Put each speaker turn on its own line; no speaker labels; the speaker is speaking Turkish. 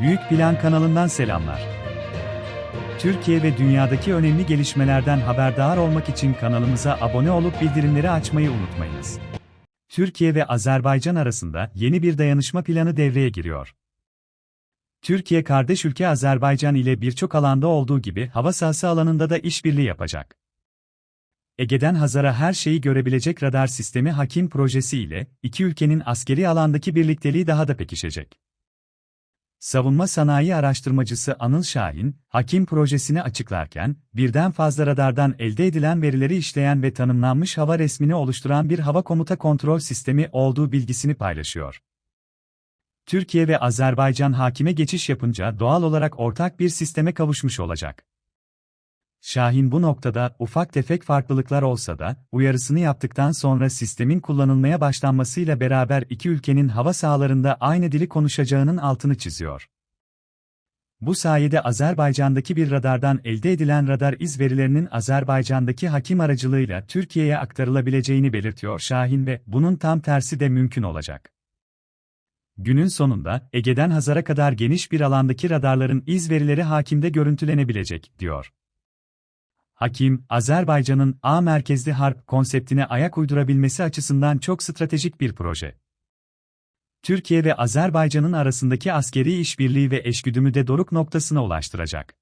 Büyük Plan kanalından selamlar. Türkiye ve dünyadaki önemli gelişmelerden haberdar olmak için kanalımıza abone olup bildirimleri açmayı unutmayınız. Türkiye ve Azerbaycan arasında yeni bir dayanışma planı devreye giriyor. Türkiye kardeş ülke Azerbaycan ile birçok alanda olduğu gibi hava sahası alanında da işbirliği yapacak. Ege'den Hazar'a her şeyi görebilecek radar sistemi Hakim projesi ile iki ülkenin askeri alandaki birlikteliği daha da pekişecek. Savunma sanayi araştırmacısı Anıl Şahin, Hakim projesini açıklarken, birden fazla radardan elde edilen verileri işleyen ve tanımlanmış hava resmini oluşturan bir hava komuta kontrol sistemi olduğu bilgisini paylaşıyor. Türkiye ve Azerbaycan hakime geçiş yapınca doğal olarak ortak bir sisteme kavuşmuş olacak. Şahin bu noktada ufak tefek farklılıklar olsa da uyarısını yaptıktan sonra sistemin kullanılmaya başlanmasıyla beraber iki ülkenin hava sahalarında aynı dili konuşacağının altını çiziyor. Bu sayede Azerbaycan'daki bir radardan elde edilen radar iz verilerinin Azerbaycan'daki hakim aracılığıyla Türkiye'ye aktarılabileceğini belirtiyor Şahin ve bunun tam tersi de mümkün olacak. Günün sonunda Ege'den Hazar'a kadar geniş bir alandaki radarların iz verileri hakimde görüntülenebilecek, diyor. Hakim, Azerbaycan'ın A merkezli harp konseptine ayak uydurabilmesi açısından çok stratejik bir proje. Türkiye ve Azerbaycan'ın arasındaki askeri işbirliği ve eşgüdümü de doruk noktasına ulaştıracak.